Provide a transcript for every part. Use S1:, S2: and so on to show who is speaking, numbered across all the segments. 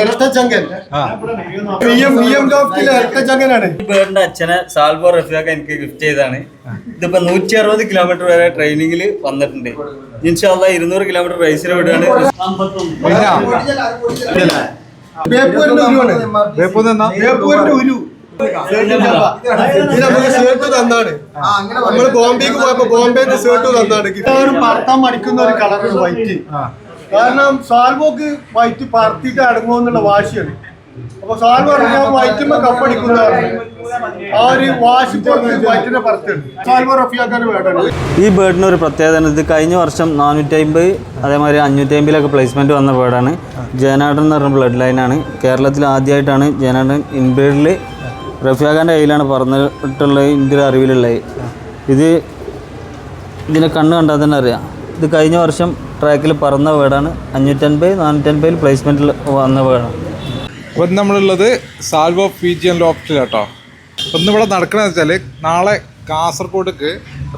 S1: ഇരട്ടച്ചങ്കൻ B M B M ഡോഫ്റ്റിലെ ഇരട്ടച്ചങ്കനാണ്
S2: ഈ ബേർഡിന്റെ അച്ഛനെ സാൽബോ റഫിയാക്ക എനിക്ക് ഗിഫ്റ്റ് ചെയ്താണ് ഇതിപ്പോ നൂറ്റി അറുപത് കിലോമീറ്റർ വരെ ട്രെയിനിങ്ങിൽ വന്നിട്ടുണ്ട്. ഇൻഷാല്ല ഇരുന്നൂറ് കിലോമീറ്റർ റൈസിൽ വിടുകയാണ്.
S1: ഷർട്ട് തന്നാണ്. നമ്മൾ ബോംബെക്ക് പോയപ്പോ ബോംബെ ഷർട്ട് തന്നാണ്. ഒരു പർത്താൻ മടിക്കുന്ന ഒരു കളർ വൈറ്റ് കാരണം സാൽവോക്ക് വൈറ്റ് പറത്തിയിട്ട് അടങ്ങുമെന്നുള്ള വാശിയാണ്. അപ്പൊ സാൽവ് ഇറങ്ങിയാൽ വൈറ്റുമ്പോ കപ്പടിക്കുന്നതാണ് ആ ഒരു വാശി വൈറ്റിനെ പറത്തുണ്ട് സാൽവോ റഫിയാക്കാൻ വേണ്ടത്.
S2: ഈ ബേർഡിന് ഒരു പ്രത്യേകത ഇത് കഴിഞ്ഞ വർഷം നാനൂറ്റി അമ്പത് അതേമാതിരി അഞ്ഞൂറ്റി അമ്പതിലൊക്കെ പ്ലേസ്മെന്റ് വന്ന ബേർഡാണ് ജയനാടൻ എന്ന് പറഞ്ഞ ബ്ലഡ് ലൈനാണ് കേരളത്തിൽ ആദ്യമായിട്ടാണ് ജയനാടൻ ഇൻബേഡിൽ റഫിയാഖാന്റെ കയ്യിലാണ് പറഞ്ഞിട്ടുള്ളത് ഒരു അറിവിലുള്ളത്. ഇത് ഇതിനെ കണ്ണ് കണ്ടാൽ തന്നെ അറിയാം. ഇത് കഴിഞ്ഞ വർഷം ട്രാക്കിൽ പറന്ന വേർഡാണ് അഞ്ഞൂറ്റൻപത് നാനൂറ്റൻപതിൽ പ്ലേസ്മെന്റിൽ വന്ന വേർഡാണ്
S3: ഇപ്പം നമ്മളുള്ളത് സാൽവോ ഫീജിയൻ ലോഫ്റ്റിൽ കേട്ടോ ഇന്ന് ഇവിടെ നടക്കണമെന്ന് വെച്ചാൽ നാളെ കാസർഗോഡ്ക്ക്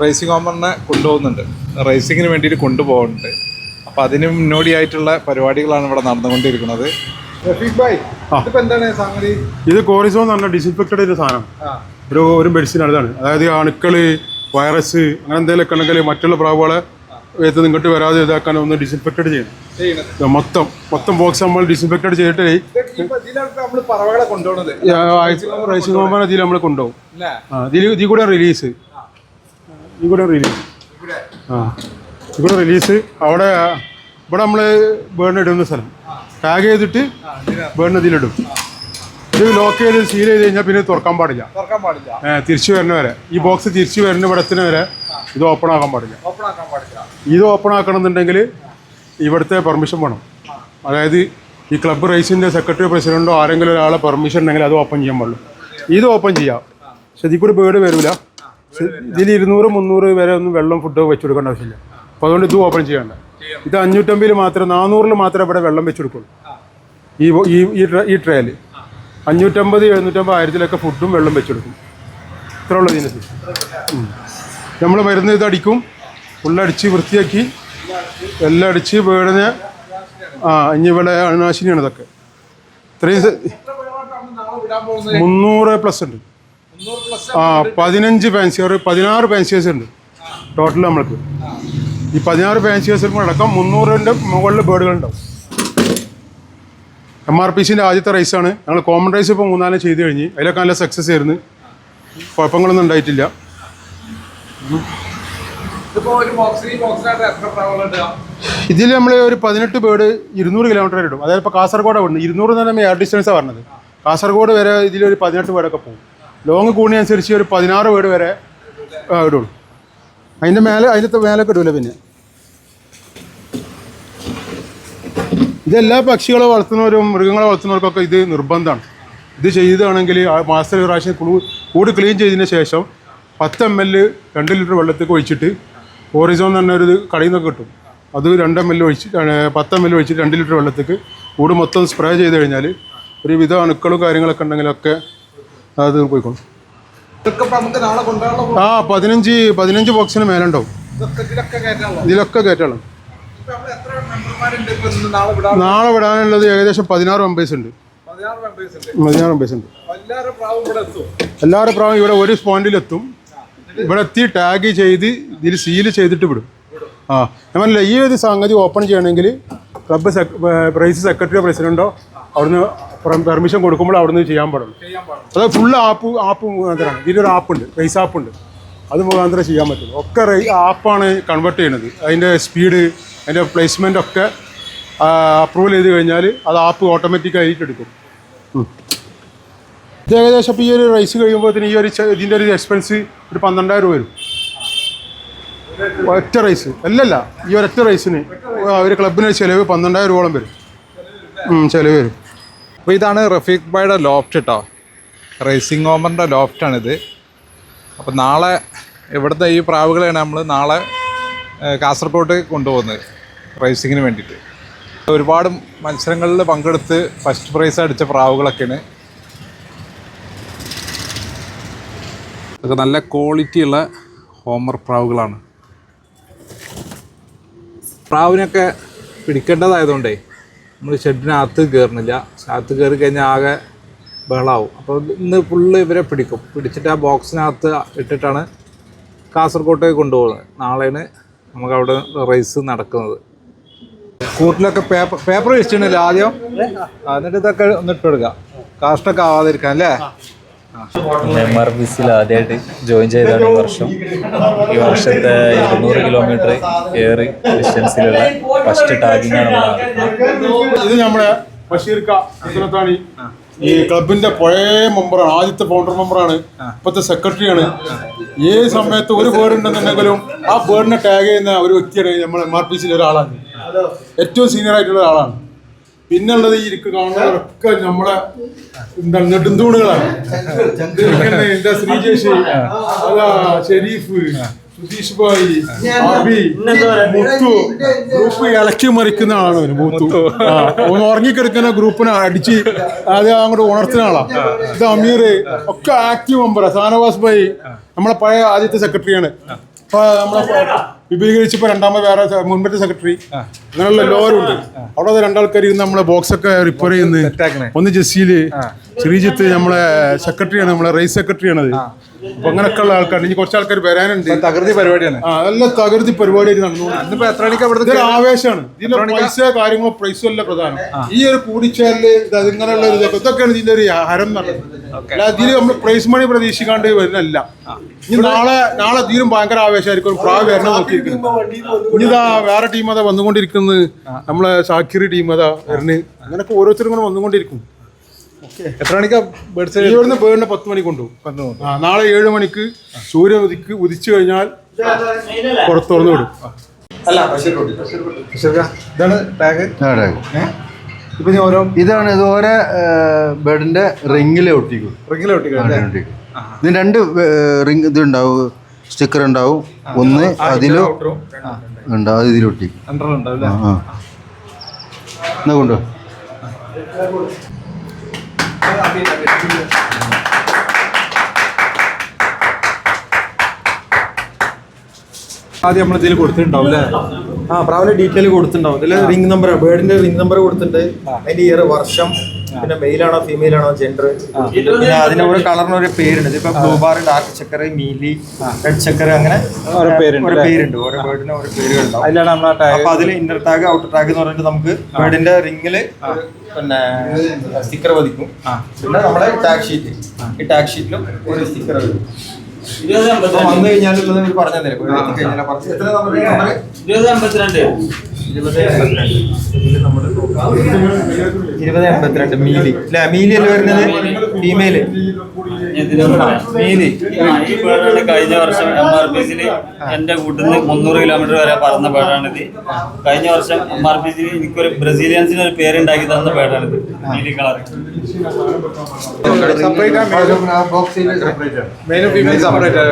S3: റേസിംഗ് ഓമറിനെ കൊണ്ടുപോകുന്നുണ്ട്. റേസിങ്ങിന് വേണ്ടിയിട്ട് കൊണ്ടുപോകുന്നുണ്ട്. അപ്പം അതിന് മുന്നോടിയായിട്ടുള്ള പരിപാടികളാണ് ഇവിടെ നടന്നുകൊണ്ടിരിക്കുന്നത്.
S4: ഇത് കോറിസോ എന്ന് പറഞ്ഞ ഡിസിൻഫെക്റ്റഡ് ഒരു സാധനം. ഒരു ഒരു മെഡിസിൻ ഇതാണ്. അതായത് അണുക്കൾ അണുക്കൾ വൈറസ് അങ്ങനെ എന്തെങ്കിലുമൊക്കെ ഉണ്ടെങ്കിൽ മറ്റുള്ള പ്രാവുകളെ വേഗത്തിൽ ഇങ്ങോട്ട് വരാതെ ഇതാക്കാൻ ഒന്ന് ഡിസിൻഫെക്റ്റഡ് ചെയ്യണം. ഇത് മൊത്തം മൊത്തം ബോക്സ് നമ്മൾ ഡിസിൻഫെക്റ്റഡ് ചെയ്തിട്ട് റൈസിംഗ് ഇതിൽ നമ്മൾ കൊണ്ടുപോകും. ഇതിൽ കൂടെ റിലീസ് ഇതിൽ കൂടെ റിലീസ് ആ റിലീസ് അവിടെ ഇവിടെ നമ്മൾ ബേണിടുന്ന ഇടുന്ന സ്ഥലം. ടാഗ് ചെയ്തിട്ട് ബേണിന് ഇതിലിടും. ഇത് ലോക്ക് ചെയ്ത് സീൽ ചെയ്ത് കഴിഞ്ഞാൽ പിന്നെ തുറക്കാൻ പാടില്ല.
S3: തുറക്കാൻ പാടില്ല.
S4: തിരിച്ചു വരുന്ന വരെ ഈ ബോക്സ് തിരിച്ചു വരുന്ന ഇവിടത്തിന് വരെ ഇത് ഓപ്പൺ ആക്കാൻ പാടില്ല.
S3: ഓപ്പൺ ആക്കാൻ പാടില്ല.
S4: ഇത് ഓപ്പൺ ആക്കണമെന്നുണ്ടെങ്കിൽ ഇവിടുത്തെ പെർമിഷൻ വേണം. അതായത് ഈ ക്ലബ്ബ് റൈസിന്റെ സെക്രട്ടറി പ്രസിഡന്റോ ആരെങ്കിലും ഒരാളെ പെർമിഷൻ ഉണ്ടെങ്കിൽ അത് ഓപ്പൺ ചെയ്യാൻ പാടുള്ളൂ. ഇത് ഓപ്പൺ ചെയ്യാം. പക്ഷെ ഇതിൽ കൂടി ബേർഡ് വരില്ല ഇതിൽ ഇരുന്നൂറ് മുന്നൂറ് വരെ ഒന്നും വെള്ളം ഫുഡ് വെച്ച് കൊടുക്കേണ്ട ആവശ്യമില്ല. അപ്പോൾ അതുകൊണ്ട് ഇത് ഓപ്പൺ ചെയ്യണ്ട. ഇത് അഞ്ഞൂറ്റമ്പതിൽ മാത്രം നാനൂറിൽ മാത്രമേ ഇവിടെ വെള്ളം വെച്ച് കൊടുക്കുള്ളൂ. ഈ ഈ ഈ ട്രേയിൽ അഞ്ഞൂറ്റമ്പത് എഴുന്നൂറ്റമ്പത് ആയിരത്തിലൊക്കെ ഫുഡും വെള്ളം വെച്ചെടുക്കും. ഇത്രയുള്ള ഇത്ര ഉള്ള ഇതിന്റെ നമ്മൾ മരുന്ന് ഇത് അടിക്കും. ഉള്ളടിച്ച് വൃത്തിയാക്കി. എല്ലാം അടിച്ച് വീടിന് ആ ഇനി ഇവിടെ അണുനാശിനിയാണ് ഇതൊക്കെ. ഇത്രയും മുന്നൂറ് പ്ലസ് ഉണ്ട്. ആ പതിനഞ്ച് ഫാൻസിയർ പതിനാറ് ഫാൻസിയേഴ്സ് ഉണ്ട്. ടോട്ടൽ നമ്മൾക്ക്. ഈ പതിനാറ് ഫാൻസിയേഴ്സിനും അടക്കം മുന്നൂറിന്റെ മുകളിൽ ബേഡുകൾ ഉണ്ടാവും. എം ആർ പി സിന്റെ ആദ്യത്തെ റൈസാണ് ഞങ്ങൾ കോമൺ റൈസ് ഇപ്പോൾ മൂന്നാലും ചെയ്ത് കഴിഞ്ഞ്. അതിലൊക്കെ നല്ല സക്സസ് ആയിരുന്നു. കുഴപ്പങ്ങളൊന്നും ഉണ്ടായിട്ടില്ല. ഇതിൽ നമ്മൾ ഒരു പതിനെട്ട് പേട് ഇരുന്നൂറ് കിലോമീറ്റർ വരെ ഇടും. അതായത് ഇപ്പോൾ കാസർഗോഡ് ഉണ്ട് ഇരുന്നൂറ് എന്ന് പറഞ്ഞാൽ എയർ ഡിസ്റ്റൻസാണ് പറഞ്ഞത്. കാസർഗോഡ് വരെ ഇതിലൊരു പതിനെട്ട് പേടൊക്കെ പോകും. ലോങ് കൂണി അനുസരിച്ച് ഒരു പതിനാറ് പേട് വരെ ഇടുള്ളൂ അതിന്റെ മേലെ അതിന്റെ മേലൊക്കെ ഇടൂല പിന്നെ. ഇതെല്ലാ പക്ഷികളെ വളർത്തുന്നവരും മൃഗങ്ങളെ വളർത്തുന്നവർക്കൊക്കെ ഇത് നിർബന്ധമാണ്. ഇത് ചെയ്തതാണെങ്കിൽ ആ മാസത്തിൽ പ്രാവശ്യം കൂട് ക്ലീൻ ചെയ്തതിന് ശേഷം പത്ത് എം എൽ രണ്ട് ലിറ്റർ വെള്ളത്തേക്ക് ഒഴിച്ചിട്ട് ഓറിസോൺ പറഞ്ഞ ഒരു കടയിൽ നിന്നൊക്കെ കിട്ടും. അത് രണ്ട് എം എൽ ഒഴിച്ച് പത്ത് എം എൽ ഒഴിച്ചിട്ട് രണ്ട് ലിറ്റർ വെള്ളത്തേക്ക് കൂട് മൊത്തം സ്പ്രേ ചെയ്ത് കഴിഞ്ഞാൽ ഒരുവിധ അണുക്കളും കാര്യങ്ങളൊക്കെ ഉണ്ടെങ്കിലൊക്കെ അത് പോയിക്കോളും. ആ പതിനഞ്ച് പതിനഞ്ച് ബോക്സിന് മേലുണ്ടാവും
S3: ഇതിലൊക്കെ കയറ്റാനുള്ള നാളെ
S4: വിടാനുള്ളത് ഏകദേശം പതിനാറ് മെമ്പേഴ്സ് ഉണ്ട്.
S3: പതിനാറ് മെമ്പേഴ്സ് ഉണ്ട്. എല്ലാവരും പ്രാവും ഇവിടെ
S4: ഒരു സ്പോണ്ടിലെത്തും ഇവിടെ എത്തി ടാഗ് ചെയ്ത് ഇതിൽ സീൽ ചെയ്തിട്ട് വിടും. ആ ഞാൻ പറഞ്ഞില്ല ഈ ഒരു സംഗതി ഓപ്പൺ ചെയ്യണമെങ്കിൽ ക്ലബ്ബ് പ്രൈസ് സെക്രട്ടറിയോ പ്രസിഡന്റോ അവിടുന്ന് പെർമിഷൻ കൊടുക്കുമ്പോൾ അവിടുന്ന് ചെയ്യാൻ പാടുള്ളൂ. അത് ഫുൾ ആപ്പ് ആപ്പ് മുഖാന്തരമാണ് ഇതിലൊരു ആപ്പുണ്ട് റൈസ് ആപ്പുണ്ട് അത് മുഖാന്തരം ചെയ്യാൻ പറ്റുള്ളൂ. ഒക്കെ ആപ്പാണ് കൺവേർട്ട് ചെയ്യുന്നത്. അതിന്റെ സ്പീഡ് അതിന്റെ പ്ലേസ്മെന്റ് ഒക്കെ അപ്രൂവൽ ചെയ്ത് കഴിഞ്ഞാൽ അത് ആപ്പ് ഓട്ടോമാറ്റിക്കായിട്ട് എടുക്കും. ഇത് ഏകദേശം ഇപ്പോൾ ഈ ഒരു റൈസ് കഴിയുമ്പോഴത്തേന് ഈ ഒരു ഇതിന്റെ ഒരു എക്സ്പെൻസ് ഒരു പന്ത്രണ്ടായിരം രൂപ വരും. ഒറ്റ റൈസ് അല്ലല്ല ഈ ഒരൊറ്റ റൈസിന് ഒരു ക്ലബിന് ചിലവ് പന്ത്രണ്ടായിരം രൂപയോളം വരും. ചിലവ് വരും.
S3: അപ്പോൾ ഇതാണ് റഫീഖ് ബായുടെ ലോഫ്റ്റ് കേട്ടോ റേസിംഗ് ഓമറിന്റെ ലോഫ്റ്റാണിത് അപ്പോൾ നാളെ ഇവിടുത്തെ ഈ പ്രാവുകളെയാണ് നമ്മൾ നാളെ കാസർഗോട്ട് കൊണ്ടുപോകുന്നത്. റേസിങ്ങിന് വേണ്ടിയിട്ട്. ഒരുപാട് മത്സരങ്ങളിൽ പങ്കെടുത്ത് ഫസ്റ്റ് പ്രൈസ് അടിച്ച പ്രാവുകളൊക്കെയാണ്. അതൊക്കെ നല്ല ക്വാളിറ്റിയുള്ള ഹോമർ പ്രാവുകളാണ്. പ്രാവിനൊക്കെ പിടിക്കേണ്ടതായതുകൊണ്ടേ നമ്മൾ ഷെഡിനകത്ത് കയറുന്നില്ല അകത്ത് കയറി കഴിഞ്ഞാൽ ആകെ ബഹളാവും. അപ്പോൾ ഇന്ന് ഫുള്ള് ഇവരെ പിടിക്കും. പിടിച്ചിട്ട് ആ ബോക്സിനകത്ത് ഇട്ടിട്ടാണ് കാസർഗോട്ടേക്ക് കൊണ്ടുപോകുന്നത്. നാളെയാണ് നമുക്ക് അവിടെ റേസ് നടക്കുന്നത്. കൂട്ടിലൊക്കെ പേപ്പർ പേപ്പർ വെച്ചിട്ടുണ്ടല്ലോ ആദ്യം? എന്നിട്ട് ഇതൊക്കെ ഒന്ന് ഇട്ട് കൊടുക്കുക കാസ്റ്റൊക്കെ ആവാതിരിക്കാൻ അല്ലേ?
S5: എം ആർ പി സിയിൽ ആദ്യമായിട്ട് ജോയിൻ ചെയ്താണ് ഈ വർഷം. ഈ വർഷത്തെ ഇരുന്നൂറ് കിലോമീറ്റർ ഏറി ഡിസ്റ്റൻസിലുള്ള ഫസ്റ്റ് ടാഗിംഗ് ആണ്
S4: ഇത് നമ്മുടെ ബഷീർക്ക ഹസനത്താണി ഈ ക്ലബിന്റെ പഴയ മെമ്പറാണ് ആദ്യത്തെ ഫൗണ്ടർ മെമ്പറാണ് ഇപ്പോഴത്തെ സെക്രട്ടറിയാണ് ഏത് സമയത്ത് ഒരു ബേർഡ് ഉണ്ടെന്നുണ്ടെങ്കിലും ആ ബേർഡിനെ ടാഗ് ചെയ്യുന്ന ഒരു വ്യക്തിയാണ് നമ്മൾ എം ആർ പി സിയിലെ ഒരാളാണ്. ഏറ്റവും സീനിയർ ആയിട്ടുള്ള ഒരാളാണ്. പിന്നെ ഉള്ളത് ഈ ഇരിക്ക് കാണുന്നവരൊക്കെ നമ്മളെ എന്താണ് നെടുന്തൂണുകളാണ്. എന്താ ശ്രീജേഷ് അതാ ഷെരീഫ് സുധീഷ് ഭായി അബി മുത്തു. ഗ്രൂപ്പ് ഇളക്കി മറിക്കുന്ന ആളാണ് അവന് മുത്തു. ഒന്ന് ഉറങ്ങിക്കിടക്കുന്ന ഗ്രൂപ്പിനെ അടിച്ച് അത് അങ്ങോട്ട് ഉണർത്തുന്ന ആളാണ് ഇത് അമീർ ഒക്കെ ആക്റ്റീവ് മെമ്പറാണ് സാനവാസ് ഭായി നമ്മളെ പഴയ ആദ്യത്തെ സെക്രട്ടറിയാണ് ഇപ്പൊ നമ്മളെ വിപുലീകരിച്ചപ്പോ രണ്ടാമത് വേറെ മുൻപത്തെ സെക്രട്ടറി അങ്ങനെയുള്ള എല്ലാവരും ഉണ്ട് അവിടെ രണ്ടാൾക്കാർ ഇരുന്ന് നമ്മളെ ബോക്സ് ഒക്കെ റിപ്പയർ
S3: ആക്കണേ.
S4: ചെയ്യുന്നത് ഒന്ന് ജസീൽ ശ്രീജിത്ത് നമ്മളെ സെക്രട്ടറിയാണ് നമ്മളെ റൈസ് സെക്രട്ടറിയാണത് അപ്പൊ അങ്ങനെയൊക്കെ ഉള്ള ആൾക്കാർ ഇനി കുറച്ച് ആൾക്കാർ വരാനുണ്ട്.
S3: തകൃതി പരിപാടിയാണ്.
S4: ആ നല്ല തകൃതി പരിപാടിയായിട്ട് നടന്നുകൊണ്ട്
S3: ഇന്നിപ്പോ എത്ര മണിക്കാ ഇവിടുത്തെ
S4: ഇതൊരു ആവേശമാണ്. ഇതിന്റെ പൈസ കാര്യങ്ങളോ പ്രൈസും അല്ല പ്രധാനം. ഈ ഒരു കൂടിച്ചാൽ ഇത് അതിങ്ങനെയുള്ള ഒരു ഇതൊക്കെ ഇതൊക്കെയാണ് ഇതിന്റെ ഒരു ഹരം അല്ല ഇതിൽ നമ്മൾ പ്രൈസ് മണി പ്രതീക്ഷിക്കാണ്ട് വരുന്നല്ല ഇനി നാളെ നാളെ തീരും ഭയങ്കര ആവേശമായിരിക്കും. ഒരു പ്രാവ് വരണം നോക്കിയിരിക്കുന്നത് ഇനി ഇതാ വേറെ ടീം അതാ വന്നുകൊണ്ടിരിക്കുന്നത്. നമ്മളെ സാക്കിറി ടീം അതാ വരണ് അങ്ങനെയൊക്കെ ഓരോരുത്തരും ഇങ്ങനെ വന്നുകൊണ്ടിരിക്കും.
S3: എത്ര മണിക്കാ
S4: ഈ ഇവിടുന്ന് ബേഡിനെ പത്ത് മണി കൊണ്ടുപോകും. ആ നാളെ ഏഴ് മണിക്ക് സൂര്യൻ ഉദിക്ക് ഉദിച്ചു കഴിഞ്ഞാൽ പുറത്ത് തുറന്നു വിടും.
S3: ഇതാണ് ടാഗ് ഇപ്പൊ ഇനി ഓരോ
S6: ഇതാണ് ഇത് ഓരോ ബെഡിന്റെ റിങ്ങിലെ ഒട്ടിക്കും.
S3: റിങ്ങിലെ
S6: ഒട്ടിക്കും. ഇതിന് രണ്ട് റിങ് ഇത് ഉണ്ടാവും സ്റ്റിക്കർ ഉണ്ടാവും. ഒന്ന് അതിലും ഉണ്ടാവും ആ ഇതിലൊട്ടിക്കും
S3: അണ്ടർ ആദ്യം നമ്മൾ ഇതിൽ കൊടുത്തിട്ടുണ്ടാവും അല്ലേ
S1: ആ പ്രാവിലെ ഡീറ്റെയിൽ കൊടുത്തിട്ടുണ്ടാവും. ഇതിൽ റിംഗ് നമ്പർ ബേർഡിന്റെ റിംഗ് നമ്പർ കൊടുത്തിട്ടുണ്ട്. അതിന്റെ ഇയർ വർഷം പിന്നെ മെയിൽ ആണോ ഫീമെയിൽ ആണോ ജെൻഡർ പിന്നെ അതിന്റെ ഓരോ കളറിന് ഒരു പേരുണ്ട്. ഇപ്പൊ blue bar dark chequer mealy red chequer അങ്ങനെ
S3: ഓരോ പേരുണ്ട്
S1: ഓരോ? പേരുണ്ട്. ഓരോ ബേർഡിന് ഓരോ പേരുകളുണ്ടാവും.
S3: അതിലാണ് നമ്മൾ ആ ടാഗ്
S1: അപ്പൊ അതിൽ ഇന്നർ ടാഗ് ഔട്ടർ ടാഗ് എന്ന് പറഞ്ഞിട്ട് നമുക്ക് ബേർഡിന്റെ റിംഗിൽ പിന്നെ സ്റ്റിക്കർ പതിക്കും. പിന്നെ നമ്മുടെ ടാക്സ് ഷീറ്റ് ഈ ടാക്സ് ഷീറ്റിലും ഒരു സ്റ്റിക്കർ വരും വന്നു കഴിഞ്ഞാൽ പറഞ്ഞ് എത്ര?
S2: ഇരുപത് അമ്പത്തിരണ്ട്.
S1: ഇരുപത് എൺപത്തിരണ്ട്. മീലി അല്ല മീലി. അല്ല വരുന്നത്? ഫീമെയിൽ. മീലി.
S2: ഈ കഴിഞ്ഞ വർഷം എം ആർ പി സിയിൽ എന്റെ കൂട്ടിൽ നിന്ന് മുന്നൂറ് കിലോമീറ്റർ വരെ പറന്ന പേടാണിത് കഴിഞ്ഞ വർഷം എം ആർ പി സിയിൽ എനിക്കൊരു ബ്രസീലിയൻസിന് ഒരു പേരുണ്ടാക്കി തന്ന പേടാണിത് മീലി കളർ
S3: ഫീമെയിൽ സെപ്പറേറ്റ്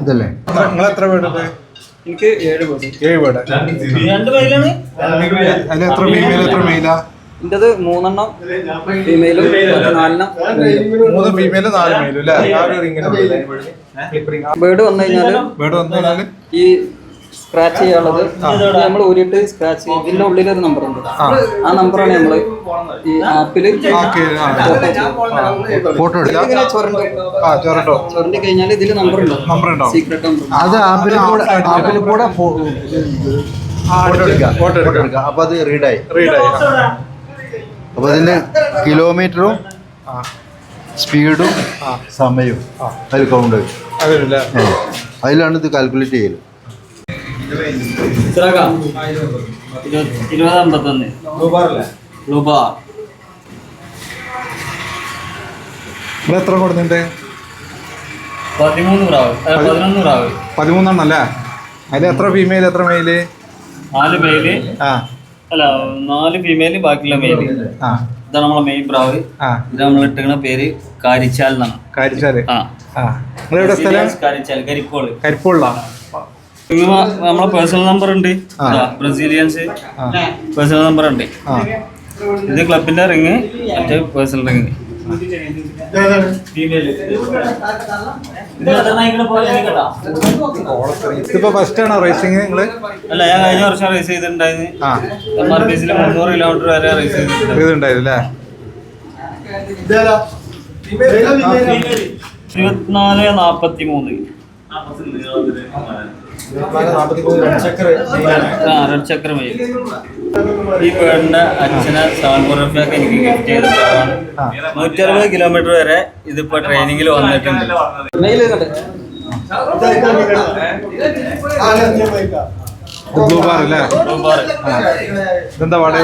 S6: ഇതല്ലേ?
S3: നിങ്ങൾ എത്ര വീടുണ്ട്
S2: എനിക്ക് ഏഴ് പേര്.
S3: ഏഴ്
S2: പേരിലാണ്
S3: അതിൽ എത്ര ഫീമെയിൽ എത്ര മെയിലാ
S7: ഇന്റത് മൂന്നെണ്ണം ഫീമെയിലും നാലെണ്ണം
S3: മൂന്ന് ഫീമെയിലും നാല് മെയിലും അല്ലേ?
S7: ബേർഡ് വന്നു കഴിഞ്ഞാൽ
S3: വീട് വന്നു കഴിഞ്ഞാൽ
S7: ഈ സ്ക്രാച്ച് ചെയ്യാനുള്ളത്. നമ്മൾ ഊരിയിട്ട് സ്ക്രാച്ച് ചെയ്യും. ഇതിന്റെ ഉള്ളിൽ ഒരു നമ്പർ ഉണ്ട്. ആ. നമ്പറാണ് നമ്മൾ ഈ
S3: ആപ്പിൽ
S6: ഫോട്ടോ
S7: എടുക്കുക ചുരണ്ട്.
S3: ആ ചോറട്ടോ
S7: ചുരണ്ടി കഴിഞ്ഞാൽ ഇതിൽ നമ്പർ ഉണ്ട്.
S3: നമ്പർ ഉണ്ടോ?
S7: സീക്രട്ട് നമ്പർ
S6: അത് ആപ്പിൽ കൂടെ ആപ്പിൽ കൂടെ ഫോ- ഫോട്ടോ എടുക്കാം
S3: ഫോട്ടോ എടുക്കാം.
S6: എടുക്കാം. അപ്പൊ അത് റീഡായി
S3: റീഡായി
S6: അപ്പൊ അതിന്റെ കിലോമീറ്ററും സ്പീഡും സമയവും അതിൽ കൗണ്ട് അതിലാണ് ഇത് കാൽക്കുലേറ്റ് ചെയ്യൽ.
S2: ഇരുപത് അമ്പത്തൊന്ന്.
S3: എത്ര കൊടുത്തിട്ടുണ്ട്?
S2: പതിമൂന്ന് പ്രാവ്. അല്ല, പതിനൊന്ന് പ്രാവ്.
S3: പതിമൂന്നെണ്ണം അല്ലേ അതിൽ എത്ര ഫീമെയിൽ എത്ര മെയിൽ
S2: നാല് മെയിൽ
S3: ആ.
S2: അല്ല നാല് ഫീമെയിൽ ബാക്കിയുള്ള മെയിൽ
S3: ആ.
S2: ഇതാണ് നമ്മളെ മെയിൻ പ്രാവ്.
S3: ആ.
S2: ഇത് നമ്മൾ ഇട്ടിരിക്കുന്ന പേര് കാരിച്ചാൽ എന്നാണ്.
S3: കാരിച്ചാൽ
S2: ആ.
S3: ആ. സ്ഥലം?
S2: കാരിച്ചാൽ നമ്മളെ പേഴ്സണൽ നമ്പർ ഉണ്ട്. ബ്രസീലിയൻസ് പേഴ്സണൽ നമ്പർ ഉണ്ട്. ഇത് ക്ലബിന്റെ റിങ് മറ്റേ പേഴ്സണൽ റിങ്
S3: ഇതിപ്പോ ഫസ്റ്റ് ആണോ റേസിംഗ് നിങ്ങൾ?
S2: അല്ല ഞാൻ കഴിഞ്ഞ വർഷം റേസ് ചെയ്തിട്ടുണ്ടായിരുന്നു.
S3: ആ.
S2: എം ആർ പി എസിൽ മുന്നൂറ് കിലോമീറ്റർ വരെ റേസ്
S1: ചെയ്തിട്ടുണ്ടായിരുന്നു?
S2: ഇരുപത്തിനാല് നാപ്പത്തി മൂന്ന് റെഡ് ചക്രമയിൽ ഈ പേടിന്റെ അച്ഛനെ സാൽമുറഫിയൊക്കെ എനിക്ക് ഗിഫ്റ്റ് ചെയ്ത പേരാണ് നൂറ്റി അറുപത് കിലോമീറ്റർ വരെ ഇതിപ്പോ ട്രെയിനിങ്ങിൽ വന്നിട്ടുണ്ട്.
S7: മെയിൽ.
S3: ഇതെന്താ പാട്?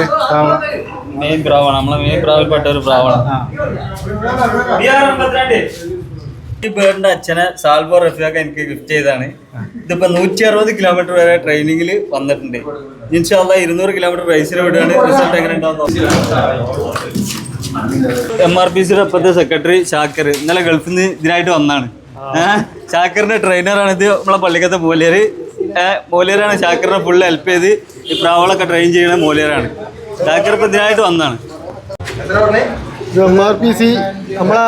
S2: മെയിൻ പ്രാവാണ്. നമ്മളെ മെയിൻ പ്രാവിൽപ്പെട്ട ഒരു പ്രാവാണ്. ബേർഡിന്റെ അച്ഛനെ സാൽവോ റഫിയാക്ക എനിക്ക് ഗിഫ്റ്റ് ചെയ്താണ് ഇതിപ്പോ നൂറ്റി അറുപത് കിലോമീറ്റർ വരെ ട്രെയിനിങ്ങിൽ വന്നിട്ടുണ്ട്. ഇൻഷാല്ല ഇരുന്നൂറ് കിലോമീറ്റർ റേസിന് വിടുകയാണ്. റിസൾട്ട് എങ്ങനെ എം ആർ പി സിയുടെ ഇപ്പോഴത്തെ സെക്രട്ടറി ഷാക്കർ. ഇന്നലെ ഗൾഫിൽ നിന്ന് ഇതിനായിട്ട് വന്നാണ്. ഷാക്കറിന്റെ ട്രെയിനറാണ് ഇത് നമ്മളെ പള്ളിക്കത്തെ മൂലിയർ ഏഹ് മൂലിയറാണ് ഷാക്കറിനെ ഫുള്ള് ഹെൽപ്പ് ചെയ്ത് ഈ പ്രാവളൊക്കെ ട്രെയിൻ ചെയ്യുന്ന മൂലിയറാണ് ഷാക്കർ ഇപ്പൊ ഇതിനായിട്ട് വന്നാണ്.
S1: എം ആർ പി സി നമ്മളെ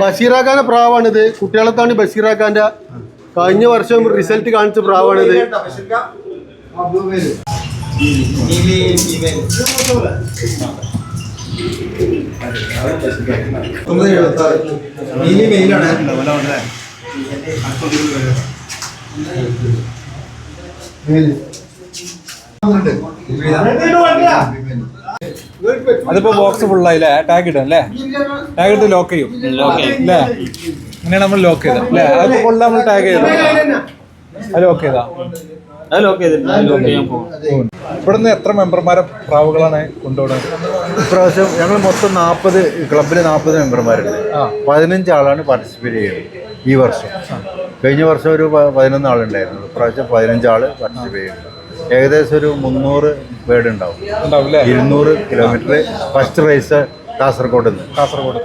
S1: ബഷീറാഖാന്റെ പ്രാവാണിത്. കുട്ടികളത്താണ് ബഷീറാഖാന്റെ കഴിഞ്ഞ വർഷം റിസൾട്ട് കാണിച്ച പ്രാവാണിത്.
S3: അതിപ്പോ ബോക്സ് ഫുൾ ഫുള്ളായില്ലേ ടാഗ് ഇടും അല്ലേ? ടാഗ് ഇട്ട് ലോക്ക് ചെയ്യും. അല്ലേ? അങ്ങനെയാണ് നമ്മൾ ലോക്ക് ചെയ്തത് അല്ലേ? അത് ഫുള്ള് നമ്മൾ ടാഗ് ചെയ്തു. അത് ലോക്ക് ചെയ്താ.
S2: അത് ലോക്ക് ചെയ്തിട്ടുണ്ട്. ലോക്ക് ചെയ്യാൻ പോകും
S3: ഇവിടുന്ന് എത്ര മെമ്പർമാരെ പ്രാവുകളാണ് കൊണ്ടുപോകുന്നത്
S6: ഇപ്രാവശ്യം ഞങ്ങൾ മൊത്തം നാൽപ്പത് ക്ലബിൽ നാൽപ്പത് മെമ്പർമാരുണ്ട്. പതിനഞ്ച് ആളാണ് പാർട്ടിസിപ്പേറ്റ് ചെയ്യുന്നത് ഈ വർഷം. കഴിഞ്ഞ വർഷം ഒരു പതിനൊന്ന് ആളുണ്ടായിരുന്നു. ഇപ്രാവശ്യം പതിനഞ്ച് ആൾ പാർട്ടിസിപ്പേറ്റ് ചെയ്യുന്നു. ഏകദേശം ഒരു മുന്നൂറ് ബേർഡ് ഉണ്ടാവും. ഇരുന്നൂറ് കിലോമീറ്റർ ഫസ്റ്റ് റേസ് കാസർഗോഡ്. നിന്ന്
S3: കാസർഗോഡ്.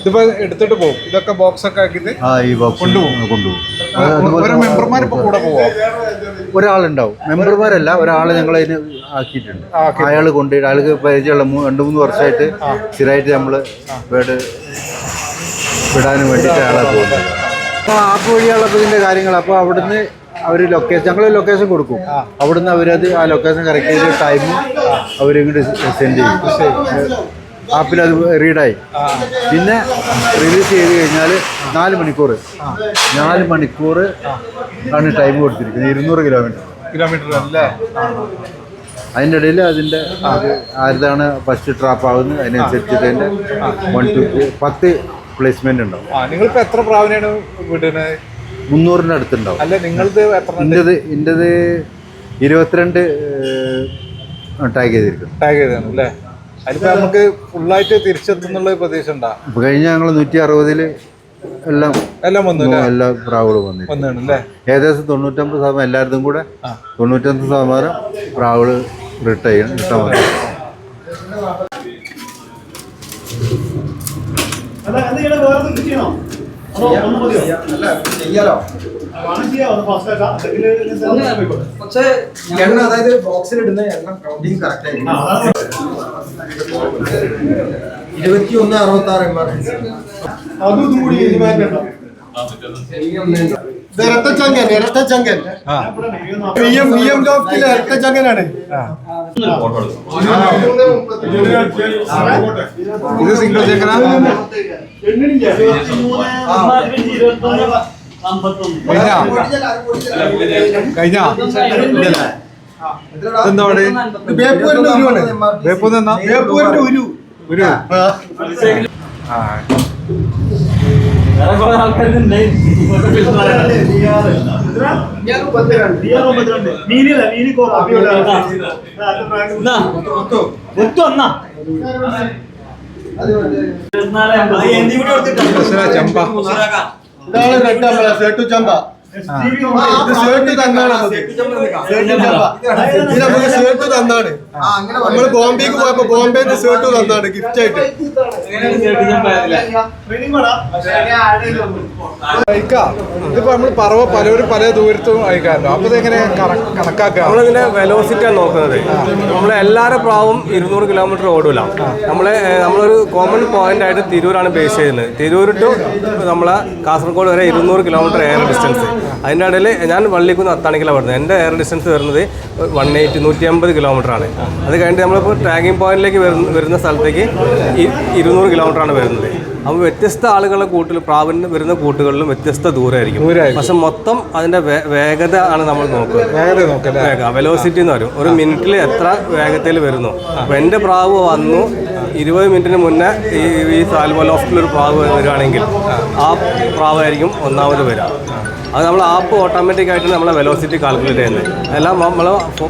S3: ഇതിപ്പോ എടുത്തിട്ട് പോകും ഇതൊക്കെ ബോക്സ് ഒക്കെ ആക്കിയിട്ട്
S6: ആ ഈ ബോക്സ് കൊണ്ടുപോകും കൊണ്ടുപോകും
S3: മെമ്പർമാർ ഇപ്പൊ കൂടെ പോവാം?
S6: ഒരാളുണ്ടാവും. മെമ്പർമാരല്ല ഒരാളെ ഞങ്ങൾ അതിന് ആക്കിയിട്ടുണ്ട്. അയാൾ കൊണ്ടുപോയിട്ട് അയാൾക്ക് പരിചയമുള്ള രണ്ട് മൂന്ന് വർഷമായിട്ട് സ്ഥിരമായിട്ട് നമ്മൾ വീട് വിടാനും വേണ്ടിയിട്ട് അയാളെ പോകുന്നത്. അപ്പോൾ ആപ്പ് ഇതിന്റെ കാര്യങ്ങൾ അപ്പോൾ അവിടുന്ന് അവർ ലൊക്കേഷൻ ഞങ്ങൾ ലൊക്കേഷൻ കൊടുക്കും. അവിടുന്ന് അവരത് ആ ലൊക്കേഷൻ കറക്റ്റ് ചെയ്ത് ടൈമും അവരിങ്ങോട്ട് സെൻഡ് ചെയ്യും. ആപ്പിൽ അത് റീഡായി പിന്നെ റിലീസ് ചെയ്ത് കഴിഞ്ഞാൽ നാല് മണിക്കൂർ. നാല് മണിക്കൂർ ആണ് ടൈം കൊടുത്തിരിക്കുന്നത്. ഇരുന്നൂറ് കിലോമീറ്റർ
S3: കിലോമീറ്റർ അല്ലേ?
S6: അതിന്റെ ഇടയിൽ അതിന്റെ അത് ആരുതാണ് ഫസ്റ്റ് ട്രാപ്പ് ആകുന്നത് അതിനനുസരിച്ചിട്ട് അതിന്റെ വൺ ടു പത്ത് പ്ലേസ്മെന്റ് ഉണ്ടാവും.
S3: നിങ്ങളിപ്പോൾ നിങ്ങളിപ്പോ എത്ര പ്രാവിനെയാണ് വിടുന്നത്?
S6: മുന്നൂറിന്റെ അടുത്തുണ്ടാവും.
S3: അല്ല നിങ്ങളത്
S6: എന്റെത് എന്റെത് ഇരുപത്തിരണ്ട് ടാഗ് ചെയ്തിരിക്കും
S3: ടാഗ് ചെയ്താണ് അല്ലേ? നമുക്ക് ഫുള്ളായിട്ട് തിരിച്ചെത്തുന്നുള്ള പ്രതീക്ഷ ഉണ്ടാ
S6: കഴിഞ്ഞ ഞങ്ങൾ നൂറ്റി അറുപതിൽ എല്ലാം
S3: എല്ലാം വന്നു അല്ലേ?
S6: എല്ലാ പ്രാവുകളും
S3: വന്നു അല്ലേ?
S6: ഏകദേശം തൊണ്ണൂറ്റമ്പത് ശതമാനം എല്ലായിടത്തും കൂടെ തൊണ്ണൂറ്റമ്പത് ശതമാനം പ്രാവുകൾ റിട്ട ചെയ്യണം വേറെ വന്നു
S7: പക്ഷേ
S1: എണ്ണ അതായത് ബോക്സിൽ ഇടുന്ന എണ്ണ കൗണ്ടിങ് കറക്റ്റ് ആയിരിക്കും. ഇരുപത്തി ഒന്ന് അറുപത്തി ആറ് എം ആർ ഇരട്ടച്ചങ്കൻ ഇരട്ടച്ചങ്കൻ പി എം പി എം ലോഫ്റ്റിലെ ഇരട്ടച്ചങ്കനാണ്
S3: ഇത് സിംഗിൾ ചെക്കനാ കഴിഞ്ഞ? എന്താ പറയുക
S1: ബേപ്പൂരിന്റെ ഉരുവാണ്. ബേപ്പൂരിന്റെ ഉരു. ആ.
S2: വേറെ കുറെ
S3: ചെമ്പ.
S1: ഇതാണ് റെഡ് അമ്പല സേട്ടു ചമ്പ. ഇത് സേട്ടു തന്നാണ് നമുക്ക്. തന്നാണ്. നമ്മൾ ബോംബെക്ക് പോയപ്പോ ബോംബെ ഷർട്ട് തന്നാണ് ഗിഫ്റ്റ് ആയിട്ട്.
S3: അയക്കാം ഇതിപ്പോ നമ്മൾ പറവ പലരും പല ദൂരത്തും അയക്കാമല്ലോ. അപ്പൊ ഇതെങ്ങനെ കണക്കാക്കുക?
S8: നമ്മളിതിന്റെ വെലോസിറ്റി ആണ് നോക്കുന്നത് നമ്മളെ എല്ലാവരുടെ പ്രാവും ഇരുന്നൂറ് കിലോമീറ്റർ ഓടൂല. നമ്മളെ നമ്മളൊരു കോമൺ പോയിന്റ് ആയിട്ട് തിരൂരാണ് ബേസ് ചെയ്യുന്നത്. തിരൂർ ടു നമ്മളെ കാസർഗോഡ് വരെ ഇരുന്നൂറ് കിലോമീറ്റർ എയർ ഡിസ്റ്റൻസ് അതിന്റെ ഇടയിൽ ഞാൻ വള്ളിക്കുന്ന് അത്താണിക്കലാണ് വരുന്നത് എന്റെ എയർ ഡിസ്റ്റൻസ് വരുന്നത് വൺ എയ്റ്റി നൂറ്റി അമ്പത് കിലോമീറ്റർ ആണ്. അത് കഴിഞ്ഞിട്ട് നമ്മളിപ്പോൾ ട്രാക്കിംഗ് പോയിന്റിലേക്ക് വരുന്ന വരുന്ന സ്ഥലത്തേക്ക് ഇരുന്നൂറ് കിലോമീറ്ററാണ് വരുന്നത്. അപ്പോൾ വ്യത്യസ്ത ആളുകളുടെ കൂട്ടിൽ പ്രാവിന് വരുന്ന കൂട്ടുകളിലും വ്യത്യസ്ത ദൂരമായിരിക്കും. പക്ഷെ മൊത്തം അതിന്റെ വേഗത ആണ് നമ്മൾ നോക്കുന്നത്. വെലോസിറ്റി എന്ന് പറയും. ഒരു മിനിറ്റിൽ എത്ര വേഗത്തിൽ വരുന്നു? അപ്പോൾ എന്റെ പ്രാവ് വന്നു ഇരുപത് മിനിറ്റിന് മുന്നേ ഈ ഈ ലോഫ്റ്റിൽ ഒരു പ്രാവ് വരുവാണെങ്കിൽ ആ പ്രാവായിരിക്കും ഒന്നാമത് വരിക അത് നമ്മൾ ആപ്പ് ഓട്ടോമാറ്റിക് ആയിട്ട് നമ്മളെ വെലോസിറ്റി കാൽക്കുലേറ്റ് ചെയ്യുന്നത്. എല്ലാം നമ്മൾ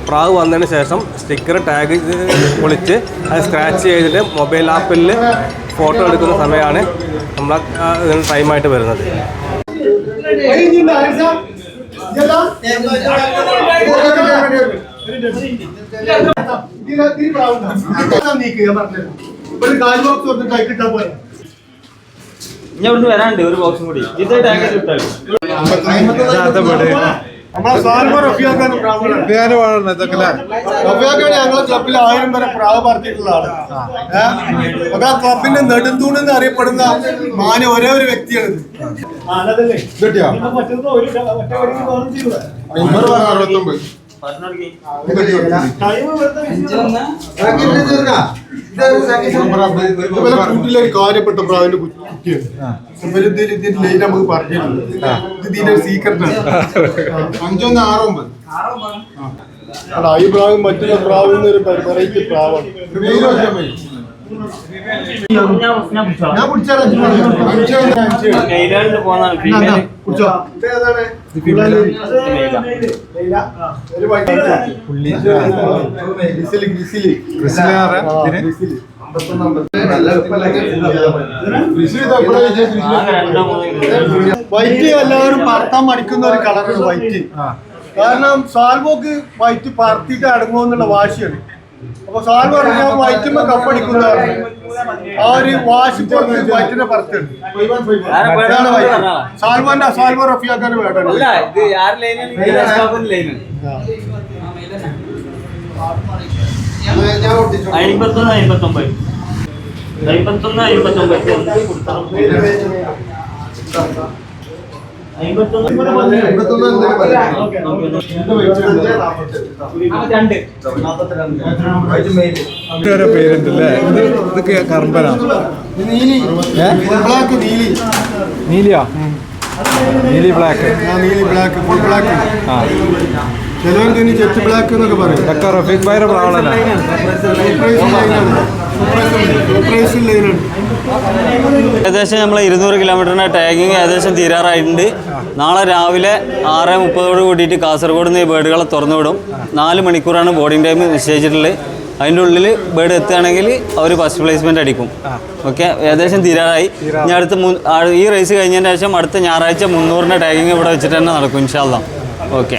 S8: പ്രാവ് വന്നതിന് ശേഷം സ്റ്റിക്കർ ടാഗ് പൊളിച്ച് അത് സ്ക്രാച്ച് ചെയ്തിട്ട് മൊബൈൽ ആപ്പിൽ ഫോട്ടോ എടുക്കുന്ന സമയമാണ് നമ്മളെ ആ, ഇതിന് ടൈമായിട്ട് വരുന്നത്.
S1: ബോക്സ് നീക്കുക പറഞ്ഞു
S2: ഇനി അവിടുന്ന് വരാണ്ട് ഒരു ബോക്സും കൂടി. ഇത്
S1: ഞങ്ങളെ ക്ലബിൽ ആയിരം ഏഹ് അപ്പൊ ആ ക്ലബിന്റെ നെടുന്തൂണ് എന്ന് അറിയപ്പെടുന്ന മാന ഒരേ ഒരു വ്യക്തിയാണ്.
S4: കിട്ടിയോ അറുപത്തൊമ്പത്.
S1: ഇതുപോലെ കൂട്ടിലെ ഒരു കാര്യപ്പെട്ട പ്രാവിന്റെ ലൈൻ നമുക്ക് പറഞ്ഞിട്ടുണ്ട് ഇത് ഇതിന്റെ സീക്രട്ട് ആണ് അഞ്ചൊന്ന് ആറൊമ്പത് അല്ല ഈ പ്രാവും മറ്റുള്ള പ്രാവിൽ നിന്ന് ഒരു വെറൈറ്റി പ്രാവാണ് ഞാൻ കുടിച്ചാൽ കുടിച്ചോ വൈറ്റ് എല്ലാവരും പറത്താൻ മടിക്കുന്ന ഒരു കളറാണ് വൈറ്റ്. കാരണം സാൽവോക്ക് വൈറ്റ് പറത്തിയിട്ട് അടങ്ങുമെന്നുള്ള വാശിയാണ്. അപ്പൊ സാർ പറഞ്ഞ വയറ്റുമ്പോ കപ്പടിക്കുന്ന ആ ഒരു വാശി പുറത്ത്. വൈറ്റിനെ പറത്തുണ്ട് അതാണ് വൈറ്റ് റഫിയാക്കാൻ വേണ്ട
S2: അമ്പത്തൊന്ന് അമ്പത്തൊമ്പത് അമ്പത്തൊന്ന് അമ്പത്തൊമ്പത്
S3: ഓരോ പേരുണ്ടല്ലേ? ഇത് ഇതൊക്കെ കറമ്പനാ
S1: നീലി. ബ്ലാക്ക് നീലി.
S3: നീലിയാ? നീലി ബ്ലാക്ക്
S1: നീലി ബ്ലാക്ക് ഫുൾ ബ്ലാക്ക്
S3: ആ.
S1: ചിലവർക്ക് ഇനി ബ്ലാക്ക് എന്നൊക്കെ പറയും.
S3: ഇതൊക്കെ റഫീഖ് ഭായിയുടെ പ്രാവളല്ലേ
S2: ഏകദേശം നമ്മൾ ഇരുന്നൂറ് കിലോമീറ്ററിന്റെ ടാഗിങ് ഏകദേശം തീരാറായിട്ടുണ്ട്. നാളെ രാവിലെ ആറ് മുപ്പതോട് കൂടിയിട്ട് കാസർഗോഡ് നിന്ന് ഈ ബേഡുകളെ തുറന്നു വിടും നാല് മണിക്കൂറാണ് ബോർഡിംഗ് ടൈം നിശ്ചയിച്ചിട്ടുള്ളത്. അതിന്റെ ഉള്ളിൽ ബേഡ് എത്തുകയാണെങ്കിൽ അവർ ഫസ്റ്റ് പ്ലേസ്മെന്റ് അടിക്കും. ഓക്കെ ഏകദേശം തീരാറായി. ഇനി അടുത്ത ഈ റേസ് കഴിഞ്ഞതിന് ശേഷം അടുത്ത ഞായറാഴ്ച മുന്നൂറിന്റെ ടാഗിങ് ഇവിടെ വെച്ചിട്ട് തന്നെ നടക്കും ഇൻഷാല്ലാം ഓക്കെ